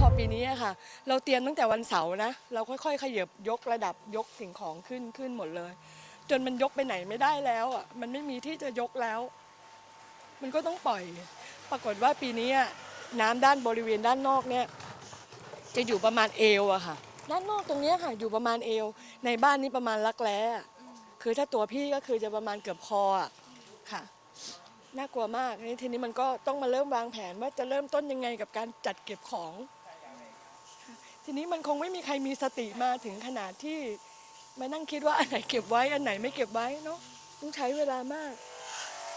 พอปีนี้ค่ะ เราเตรียมตั้งแต่วันเสาร์นะ เราค่อยๆขยับยกระดับยกสิ่งของขึ้นขึ้นหมดเลย จนมันยกไปไหนไม่ได้แล้วอะมันไม่มีที่จะยกแล้ว มันก็ต้องปล่อย ปรากฏว่าปีนี้น้ำด้านบริเวณด้านนอกเนี่ย จะอยู่ประมาณเอวอะค่ะ ด้านนอกตรงนี้ค่ะ อยู่ประมาณเอว ในบ้านนี้ประมาณรักแร้คือถ้าตัวพี่ก็คือจะประมาณเกือบคออะค่ะน่ากลัวมากนี่ทีนี้มันก็ต้องมาเริ่มวางแผนว่าจะเริ่มต้นยังไงกับการจัดเก็บของ ทีนี้มันคงไม่มีใครมีสติมาถึงขนาดที่มานั่งคิดว่าอันไหนเก็บไว้อันไหนไม่เก็บไว้เนาะต้องใช้เวลามาก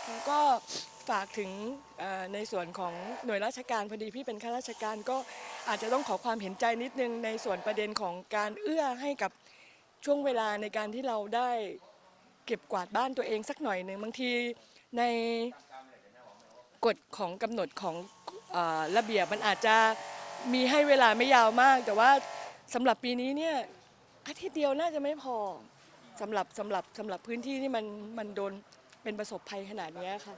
แล้วก็ฝากถึงในส่วนของหน่วยราชการพอดีพี่เป็นข้าราชการก็อาจจะต้องขอความเห็นใจนิดนึงในส่วนประเด็นของการเอื้อให้กับช่วงเวลาในการที่เราได้เก็บกวาดบ้านตัวเองสักหน่อยหนึ่งบางทีในกฎของกำหนดของออระเบียบมันอาจจะ มีให้เวลาไม่ยาวมาก แต่ว่าสำหรับปีนี้เนี่ยอาทิตย์เดียวน่าจะไม่พอสำหรับสำหรับสำหรับพื้นที่ที่มันมันโดนเป็นประสบภัยขนาดเนี้ยค่ะ